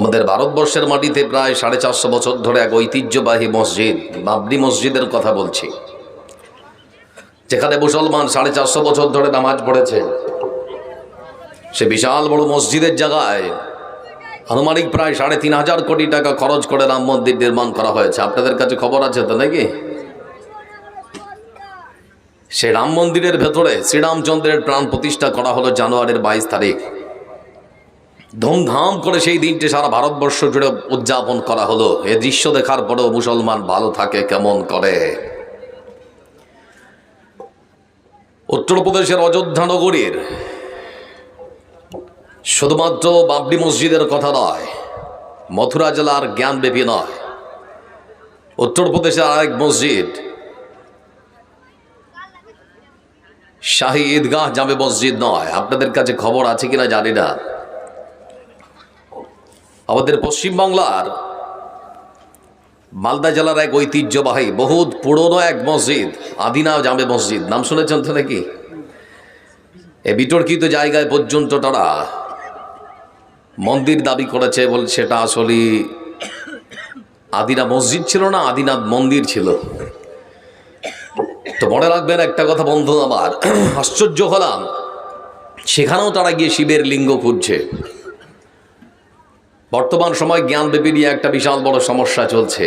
আমাদের ভারতবর্ষের মাটিতে প্রায় সাড়ে চারশো বছর ধরে এক ঐতিহ্যবাহী মসজিদ, বাবরি মসজিদের কথা বলছি। যেখানে মুসলমান সাড়ে চারশো বছর ধরে নামাজ পড়েছে। সে বিশাল বড় মসজিদের জায়গায় আনুমানিক প্রায় সাড়ে তিন হাজার কোটি টাকা খরচ করে রাম মন্দির নির্মাণ করা হয়েছে। আপনাদের কাছে খবর আছে তো নাকি? সে রাম মন্দিরের ভেতরে শ্রীরামচন্দ্রের প্রাণ প্রতিষ্ঠা করা হলো জানুয়ারির বাইশ তারিখ। ধুমধাম করে সেই দিনটি সারা ভারতবর্ষ জুড়ে উদযাপন করা হলো। এ দৃশ্য দেখার পরেও মুসলমান ভালো থাকে কেমন করে? উত্তরপ্রদেশের অযোধ্যা নগরীর শুধুমাত্র বাবরি মসজিদের কথা নয়, মথুরা জেলার জ্ঞানব্যাপী নয়, উত্তরপ্রদেশের আরেক মসজিদ, শাহী ঈদগাহ জামে মসজিদ নয়। আপনাদের কাছে খবর আছে কিনা জানি না। আমাদের পশ্চিমবাংলার মালদা জেলার এক ঐতিহ্যবাহী, বহুত পুরনো এক মসজিদ, আদিনা জামে মসজিদ। নাম শুনেছেন তো নাকি? এ বিতর্কিত জায়গায় পর্যন্ত তারা মন্দির দাবি করেছে বল সেটা আসলে আদিনা মসজিদ ছিল না, আদিনা মন্দির ছিল। তো মনে রাখবেন একটা কথা, বন্ধু আমার, আশ্চর্য হলাম, সেখানেও তারা গিয়ে শিবের লিঙ্গ খুঁজছে। বর্তমান সময় জ্ঞানবেবী নিয়ে একটা বিশাল বড় সমস্যা চলছে।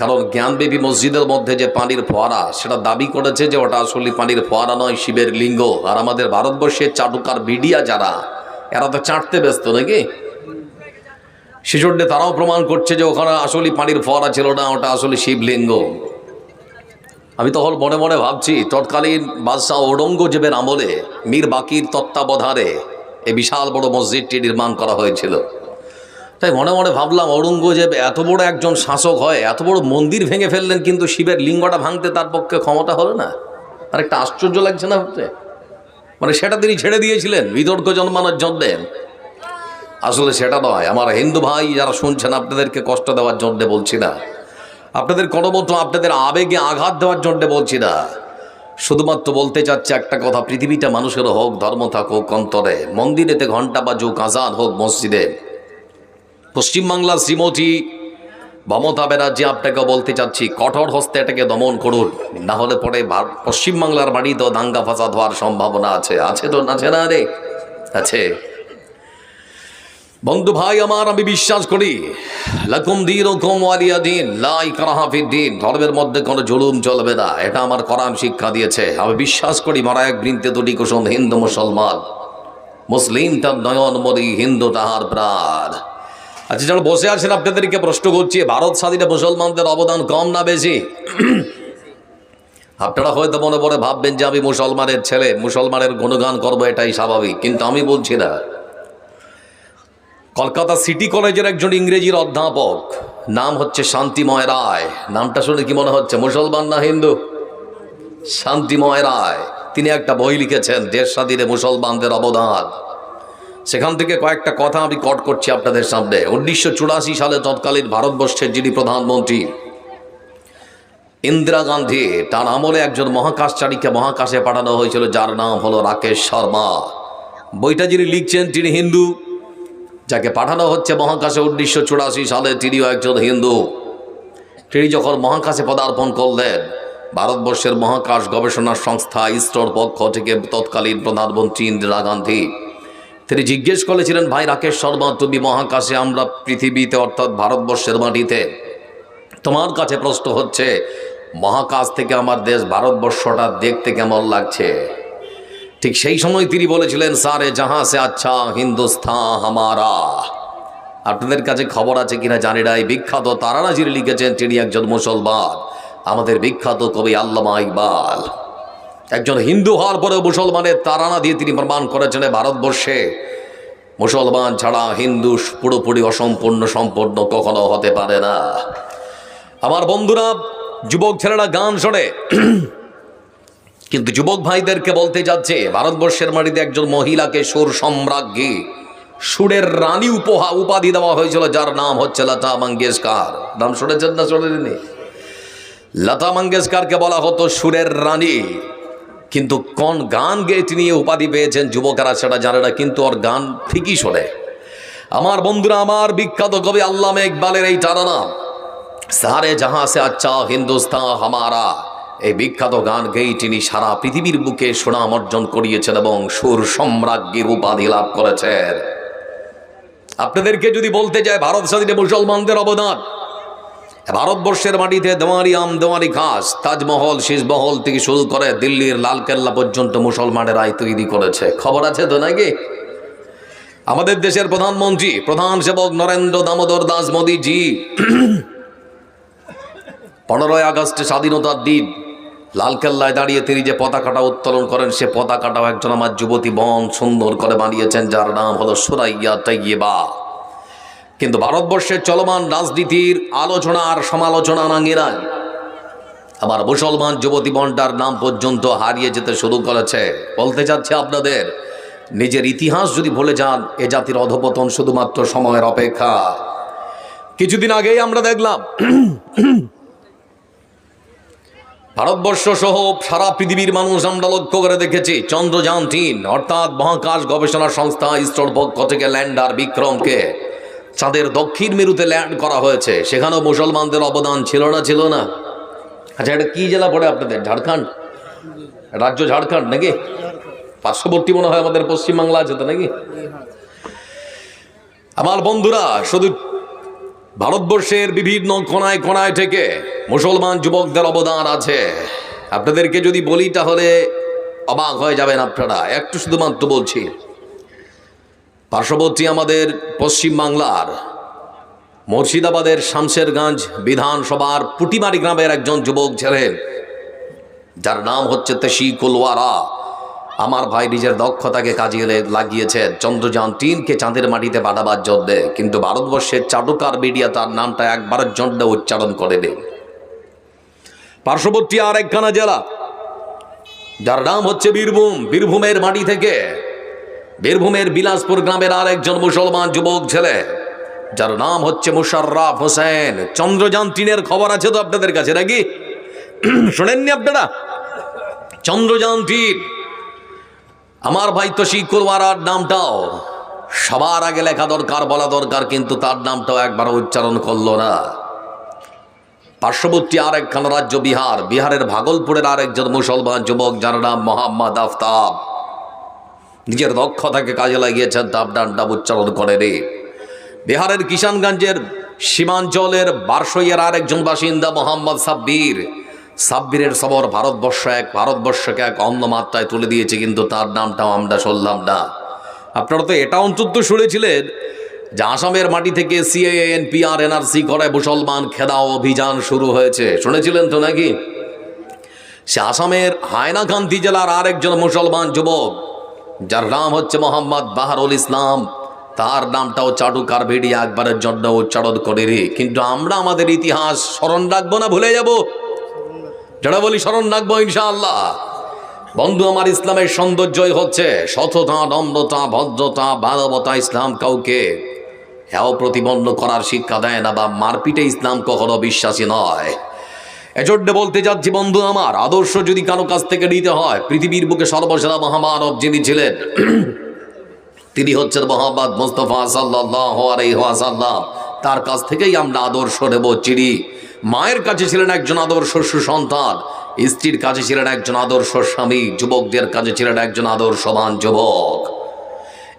কারণ জ্ঞানবেবী মসজিদের মধ্যে যে পানির ফোয়ারা, সেটা দাবি করেছে যে ওটা আসলে পানির ফোয়ারা নয়, শিবের লিঙ্গ। আর আমাদের ভারতবর্ষের চাটুকার মিডিয়া যারা, এরা তো চাটতে ব্যস্ত নাকি? সেজন্য তারাও প্রমাণ করছে যে ওখানে আসলে পানির ফোয়ারা ছিল না, ওটা আসলে শিবলিঙ্গ আমি তখন মনে মনে ভাবছি, তৎকালীন বাদশাহ ঔরঙ্গজেবের আমলে মীর বাকির তত্ত্বাবধানে এই বিশাল বড় মসজিদটি নির্মাণ করা হয়েছিল। তাই মনে মনে ভাবলাম ঔরঙ্গজেব এত বড় একজন শাসক হয়, এত বড় মন্দির ভেঙে ফেললেন কিন্তু শিবের লিঙ্গটা ভাঙতে তার পক্ষে ক্ষমতা হলো না। আর একটা আশ্চর্য লাগছে না ভাবতে মানে সেটা তিনি ছেড়ে দিয়েছিলেন, বিতর্ক জন্মানোর জন্যে আসলে সেটা নয়, আমার হিন্দু ভাই যারা শুনছেন, আপনাদেরকে কষ্ট দেওয়ার জন্যে বলছি না। আপনাদের কোনো মতো আপনাদের আবেগে আঘাত দেওয়ার জন্যে বলছি না। শুধুমাত্র বলতে চাচ্ছে একটা কথা, পৃথিবীটা মানুষের হোক, ধর্ম থাকুক, অন্তরে। মন্দিরেতে ঘণ্টা বাজুক, আজাদ হোক, মসজিদে। পশ্চিমবাংলার শ্রীমতী মমতা ব্যানার্জি আপনাকে বলতে চাচ্ছি, কঠোর হস্তে এটাকে দমন করুন, না হলে পরে পশ্চিমবাংলার বাড়িতেও দাঙ্গা ফাসাদ হওয়ার সম্ভাবনা আছে। আছে তো, আছে না রে? আছে। বন্ধু ভাই আমার, আমি বিশ্বাস করি, লাকুম দিন ওকুম ওয়ালিয়া দিন, লাই কারাহাফির দিন, ধর্মের মধ্যে কোনো জুলুম চলবে না, এটা আমার কোরআন শিক্ষা দিয়েছে। আমি বিশ্বাস করি, মারা এক বৃন্তে দুটি কুসুম হিন্দু মুসলমান, মুসলিম তার নয়ন মরি, হিন্দু তাহার প্রাণ। আচ্ছা যারা বসে আছেন, আপনাদেরকে প্রশ্ন করছি, ভারত স্বাধীনে মুসলমানদের অবদান কম না বেশি? আপনারা হয়তো মনে পড়ে ভাববেন যে আমি মুসলমানের ছেলে, মুসলমানের গুণগান করব, এটাই স্বাভাবিক। কিন্তু আমি বলছি না। কলকাতা সিটি কলেজের একজন ইংরেজির অধ্যাপক, নাম হচ্ছে শান্তিময় রায়। নামটা শুনে কি মনে হচ্ছে? মুসলমান না হিন্দু? শান্তিময় রায়। তিনি একটা বই লিখেছেন, দেশ স্বাধীনে মুসলমানদের অবদান। সেখান থেকে কয়েকটা কথা আমি কট করছি আপনাদের সামনে। উনিশশো চুরাশি সালে তৎকালীন ভারতবর্ষের যিনি প্রধানমন্ত্রী, ইন্দিরা গান্ধী, তার আমলে একজন মহাকাশচারীকে মহাকাশে পাঠানো হয়েছিল, যার নাম হলো রাকেশ শর্মা। বইটা যিনি লিখছেন, তিনি হিন্দু। যাকে পাঠানো হচ্ছে মহাকাশে উনিশশো চুরাশি সালে, তিনিও একজন হিন্দু। তিনি যখন মহাকাশে পদার্পণ করলেন, ভারতবর্ষের মহাকাশ গবেষণা সংস্থা ইসরোর পক্ষ থেকে তৎকালীন প্রধানমন্ত্রী ইন্দিরা গান্ধী তিনি জিজ্ঞেস করেছিলেন, ভাই রাকেশ শর্মা, তুমি মহাকাশে, আমরা পৃথিবীতে, অর্থাৎ ভারতবর্ষের মাটিতে, তোমার কাছে প্রশ্ন হচ্ছে, মহাকাশ থেকে আমার দেশ ভারতবর্ষটা দেখতে কেমন লাগছে? ঠিক সেই সময় তিনি বলেছিলেন, সারে জাহাঁ সে আচ্ছা হিন্দুস্তান হামারা। আপনাদের কাছে খবর আছে কিনা জানি না, এই বিখ্যাত তারানা যিনি লিখেছেন, তিনি একজন মুসলমান। আমাদের বিখ্যাত কবি আল্লামা ইকবাল। একজন হিন্দু হওয়ার পরেও মুসলমানের তারানা দিয়ে তিনি প্রমাণ করেছেন ভারতবর্ষে। মুসলমান ছাড়া হিন্দু পুরোপুরি অসম্পূর্ণ, সম্পূর্ণ কখনো হতে পারে না। আমার বন্ধুরা, যুবক ছেলেরা গান শোনে। কিন্তু যুবক ভাইদেরকে বলতে যাচ্ছে, ভারতবর্ষের মাটিতে একজন মহিলাকে সুর সম্রাজ্ঞী, সুরের রানী উপহা উপাধি দেওয়া হয়েছিল, যার নাম হচ্ছে লতা মঙ্গেশকার। নাম শুনেছেন না শোনেননি? লতা মঙ্গেশকারকে বলা হতো সুরের রানী। কিন্তু কোন গান গেয়ে তিনি উপাধি পেয়েছেন? যুবকেরা সেটা জানে না, কিন্তু ওর গান ঠিকই শোনে। আমার বন্ধুরা, আমার বিখ্যাত কবি আল্লামা ইকবালের এই টানা সারে জাহাঁ সে আচ্ছা হিন্দুস্তান হামারা। এই বিখ্যাত গান গেয়ে তিনি সারা পৃথিবীর বুকে সুনাম অর্জন করিয়েছেন এবং সুর সম্রাজ্ঞীর উপাধি লাভ করেছেন। আপনাদেরকে যদি বলতে যায়, ভারত স্বাধীনে মুসলমানদের অবদান ভারতবর্ষের মাটিতে দেওয়ারি আম, দেওয়ারি ঘাস, তাজমহল, শীষমহল থেকে শুরু করে দিল্লির লালকেল্লা পর্যন্ত মুসলমানের আয় তৈরি করেছে। খবর আছে তো নাকি? আমাদের দেশের প্রধানমন্ত্রী, প্রধান সেবক নরেন্দ্র দামোদর দাস মোদীজি, পনেরোই আগস্টে স্বাধীনতার দিন, লালকেল্লায় দাঁড়িয়ে তিনি যে পতাকাটা উত্তোলন করেন, সে পতাকাটাও একজন আমার যুবতী বন সুন্দর করে বানিয়েছেন, যার নাম হলো সুরাইয়া তাইয়েবা কিন্তু ভারতবর্ষের চলমান রাজনীতির আলোচনা আর সমালোচনা নাঙ্গিরায়। আমার মুসলমান যুবতী বনটার নাম পর্যন্ত হারিয়ে যেতে শুরু করেছে। বলতে চাচ্ছি আপনাদের, নিজের ইতিহাস যদি ভুলে যান, এ জাতির অধপতন শুধুমাত্র সময়ের অপেক্ষা। কিছুদিন আগেই আমরা দেখলাম, ভারতবর্ষ সহ সারা পৃথিবীর মানুষ আমরা লক্ষ্য করে দেখেছি, চন্দ্রযান তিন, অর্থাৎ মহাকাশ গবেষণা সংস্থা ইসরোর পক্ষ থেকে ল্যান্ডার বিক্রমকে। চাঁদের দক্ষিণ মেরুতে ল্যান্ড করা হয়েছে। সেখানেও মুসলমানদের অবদান ছিল না ছিল না। আচ্ছা এটা কি জেলা পড়ে আপনাদের? ঝাড়খণ্ড? রাজ্য ঝাড়খণ্ড নাকি? পার্শ্ববর্তী মনে হয় আমাদের পশ্চিমবাংলা আছে তো নাকি? আমার বন্ধুরা, শুধু ভারতবর্ষের বিভিন্ন কোনায় কোনায় থেকে মুসলমান যুবকদের অবদান আছে। আপনাদেরকে যদি বলি তাহলে অবাক হয়ে যাবেন আপনারা। একটু শুধুমাত্র বলছি। পার্শ্ববর্তী আমাদের পশ্চিম বাংলার মুর্শিদাবাদের শামশেরগঞ্জ বিধানসভার পুটিমারি গ্রামের একজন যুবক ছিলেন। যার নাম হচ্ছে তেশি কুলওয়ারা আমার ভাই নিজের দক্ষতাকে কাজে লে- লাগিয়েছেন চন্দ্রযান তিনকে চাঁদের মাটিতে পাঠাবার জন্যে। কিন্তু ভারতবর্ষের চাটুকার মিডিয়া তার নামটা একবারের জন্য উচ্চারণ করেনি। পার্শ্ববর্তী আর একখানা জেলা। যার নাম হচ্ছে বীরভূম। বীরভূমের মাটি থেকে বীরভূমের বিলাসপুর গ্রামের আর একজন মুসলমান যুবক ছেলে, যার নাম হচ্ছে মুশাররাফ হোসেন। চন্দ্রযান তিনের খবর আছে তো আপনাদের কাছে নাকি? শোনেননি আপনারা? চন্দ্রযান তিন, আমার ভাই তো শিকুরওয়ারার নামটাও সবার আগে লেখা দরকার, বলা দরকার, কিন্তু তার নামটাও একবার উচ্চারণ করল না। পার্শ্ববর্তী আর একখানা রাজ্য বিহার, বিহারের ভাগলপুরের আরেকজন মুসলমান যুবক, যার নাম মোহাম্মদ আফতাব। নিজের দক্ষতাকে কাজে লাগিয়েছেন তার নামটা উচ্চারণ করেনি বিহারের কিষানগঞ্জের সীমাঞ্চলের বারসইয়ের আরেকজন বাসিন্দা মোহাম্মদ সাব্বির। সাব্বিরের সবর ভারতবর্ষ এক, ভারতবর্ষকে এক অন্য মাত্রায় তুলে দিয়েছে, কিন্তু তার নামটাও আমরা শুনলাম না। আপনারা তো এটা অন্তত শুনেছিলেন যে আসামের মাটি থেকে সিএএ এনপিআর এনআরসি করে মুসলমান খেদা অভিযান শুরু হয়েছে। শুনেছিলেন তো নাকি? সে আসামের হায়নাকান্তি জেলার আরেকজন মুসলমান যুবক যার নাম হচ্ছে মোহাম্মদ বাহারুল ইসলাম। তার নামটাও চাটুকার ভিডিও একবারের জন্য উচ্চারণ করেনি কিন্তু আমরা আমাদের ইতিহাস স্মরণ রাখব না ভুলে যাব? যারা বলি স্মরণ রাখব ইনশাআল্লাহ। বন্ধু, আমার ইসলামের সৌন্দর্যই হচ্ছে সততা, নম্রতা, ভদ্রতা, মানবতা, ইসলাম কাউকে হেও প্রতিবন্ধ করার শিক্ষা দেয় না বা মারপিটে ইসলাম কখনো বিশ্বাসী নয়। এজন্য বলতে যাচ্ছি, বন্ধু আমার, আদর্শ যদি কারও কাছ থেকে নিতে হয়, পৃথিবীর বুকে সর্বসেরা মহামানব যিনি ছিলেন, তিনি হচ্ছেন মোহাম্মদ মুস্তফা সাল্লাহ আলাইহাসাল্লাম তার কাছ থেকেই আমরা আদর্শ নেব চিড়ি মায়ের কাছে ছিলেন একজন আদর্শ সুসন্তান, স্ত্রীর কাছে ছিলেন একজন আদর্শ স্বামী, যুবকদের কাছে ছিলেন একজন আদর্শবান যুবক।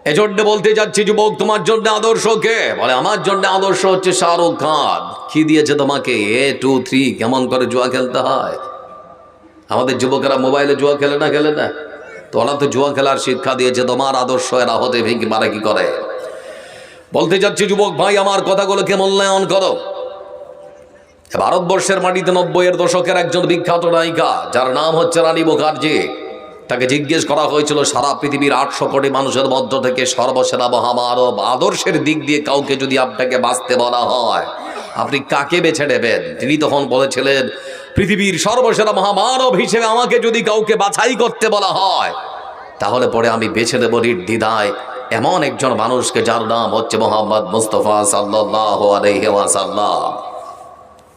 এজন্য বলতে যাচ্ছি, যুবক, তোমার জন্য আদর্শ কে? বলে, আমার জন্য আদর্শ হচ্ছে শাহরুখ খান। কি দিয়েছে তোমাকে? এ, টু, থ্রি, কেমন করে জুয়া খেলতে হয়? আমাদের যুবকেরা মোবাইলে জুয়া খেলে না খেলে না? তো ওরা তো জুয়া খেলার শিক্ষা দিয়েছে, তোমার আদর্শ, এরা হতে ভেঙে মারা কি করে? বলতে যাচ্ছি, যুবক ভাই, আমার কথাগুলোকে মূল্যায়ন করো। ভারতবর্ষের মাটিতে নব্বইয়ের দশকের একজন বিখ্যাত নায়িকা, যার নাম হচ্ছে রানী মুখার্জি। তাকে জিজ্ঞেস করা হয়েছিল, সারা পৃথিবীর আটশো কোটি মানুষের মধ্য থেকে সর্বসেরা মহামানব আদর্শের দিক দিয়ে কাউকে যদি আপনাকে বাঁচতে বলা হয়, আপনি কাকে বেছে নেবেন? তিনি তখন বলেছিলেন, পৃথিবীর সর্বসেরা মহামানব হিসেবে আমাকে যদি কাউকে বাছাই করতে বলা হয়, তাহলে পরে আমি বেছে নেব নির্দ্বিধায় এমন একজন মানুষকে যার নাম হচ্ছে মোহাম্মদ মুস্তফা সাল্লাহ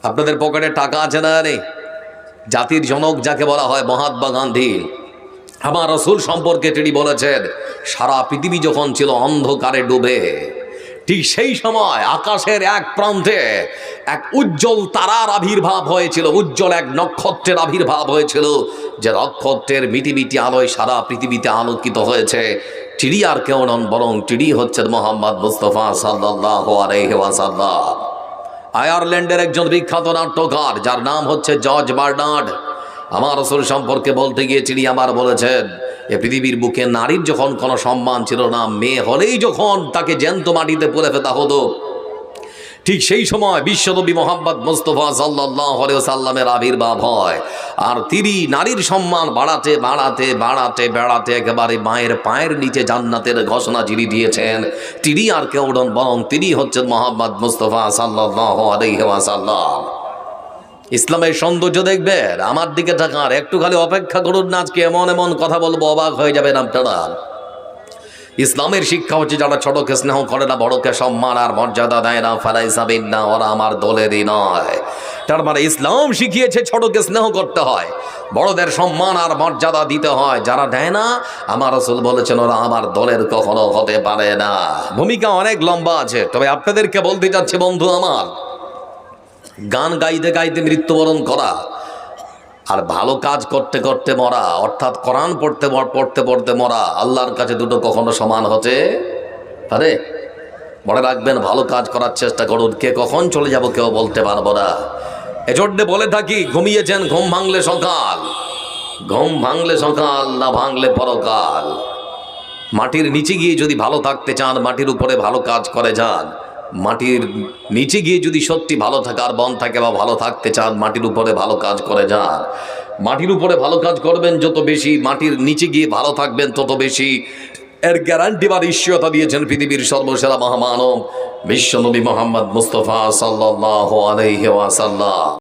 আপনাদের পকেটে টাকা আছে না জাতির জনক যাকে বলা হয় মহাত্মা গান্ধী আমার রসুল সম্পর্কে তিনি বলেছেন, সারা পৃথিবী যখন ছিল অন্ধকারে ডুবে, ঠিক সেই সময় আকাশের এক প্রান্তে এক উজ্জ্বল তারার আবির্ভাব হয়েছিল, উজ্জ্বল এক নক্ষত্রের আবির্ভাব হয়েছিল, যে নক্ষত্রের মিটি মিটি আলোয় সারা পৃথিবীতে আলোকিত হয়েছে। চিড়ি আর কেউ নন, বরং চিড়ি হচ্ছেন মোহাম্মদ মুস্তফা সাল্লাহ আয়ারল্যান্ডের একজন বিখ্যাত নাট্যকার, যার নাম হচ্ছে জর্জ বার্নার্ড আমার রসুল সম্পর্কে বলতে গিয়ে চিড়ি আমার বলেছেন, এ পৃথিবীর বুকে নারীর যখন কোনো সম্মান ছিল না, মেয়ে হলেই যখন তাকে জ্যান্ত মাটিতে পুলে ফেতা হতো। ঠিক সেই সময় বিশ্বনবী মোহাম্মদ মুস্তফা সাল্লাহ সাল্লামের আবির্ভাব হয়। আর তিনি নারীর সম্মান বাড়াতে বাড়াতে বাড়াতে, বেড়াতে একেবারে মায়ের পায়ের নিচে জান্নাতের ঘোষণা যিনি দিয়েছেন, তিনি আর কেউ বরং তিনি হচ্ছেন মোহাম্মদ মুস্তফা সাল্লাহ আলহিহাসাল্লাম ইসলামের সৌন্দর্য দেখবেন আমার দিকে থাকার একটু খালি অপেক্ষা করুন না, আজকে এমন এমন কথা বলব, অবাক হয়ে যাবেন আপনারা। ইসলামের শিক্ষা হচ্ছে যারা ছোটকে স্নেহ করে না, বড়কে সম্মান আর মর্যাদা দেয় না ফেলাই সাবিন না ওরা আমার দলেরই নয়। তার মানে ইসলাম শিখিয়েছে ছোটকে স্নেহ করতে হয়, বড়দের সম্মান আর মর্যাদা দিতে হয়, যারা দেয় না, আমার রসুল বলেছেন, ওরা আমার দলের কখনো হতে পারে না। ভূমিকা অনেক লম্বা আছে, তবে আপনাদেরকে বলতে যাচ্ছে বন্ধু আমার গান গাইতে গাইতে মৃত্যুবরণ করা আর ভালো কাজ করতে করতে মরা, অর্থাৎ কোরআন পড়তে পড়তে পড়তে মরা, আল্লাহর কাছে দুটো কখনো সমান হতে পারে মনে রাখবেন, ভালো কাজ করার চেষ্টা করুন, কে কখন চলে যাব কেউ বলতে পারব না। এজন্যে বলে থাকি, ঘুমিয়েছেন, ঘুম ভাঙলে সকাল, ঘুম ভাঙলে সকাল, না ভাঙলে পরকাল। মাটির নিচে গিয়ে যদি ভালো থাকতে চান, মাটির উপরে ভালো কাজ করে যান মাটির নিচে গিয়ে যদি সত্যি ভালো থাকার বন থাকে বা ভালো থাকতে চান, মাটির উপরে ভালো কাজ করে যান। মাটির উপরে ভালো কাজ করবেন, যত বেশি মাটির নিচে গিয়ে ভালো থাকবেন, তত বেশি এর গ্যারান্টি বা নিশ্চয়তা দিয়েছেন পৃথিবীর সর্বসেরা মহামানব বিশ্বনবী মোহাম্মদ মুস্তফা সাল্লাহ আলহি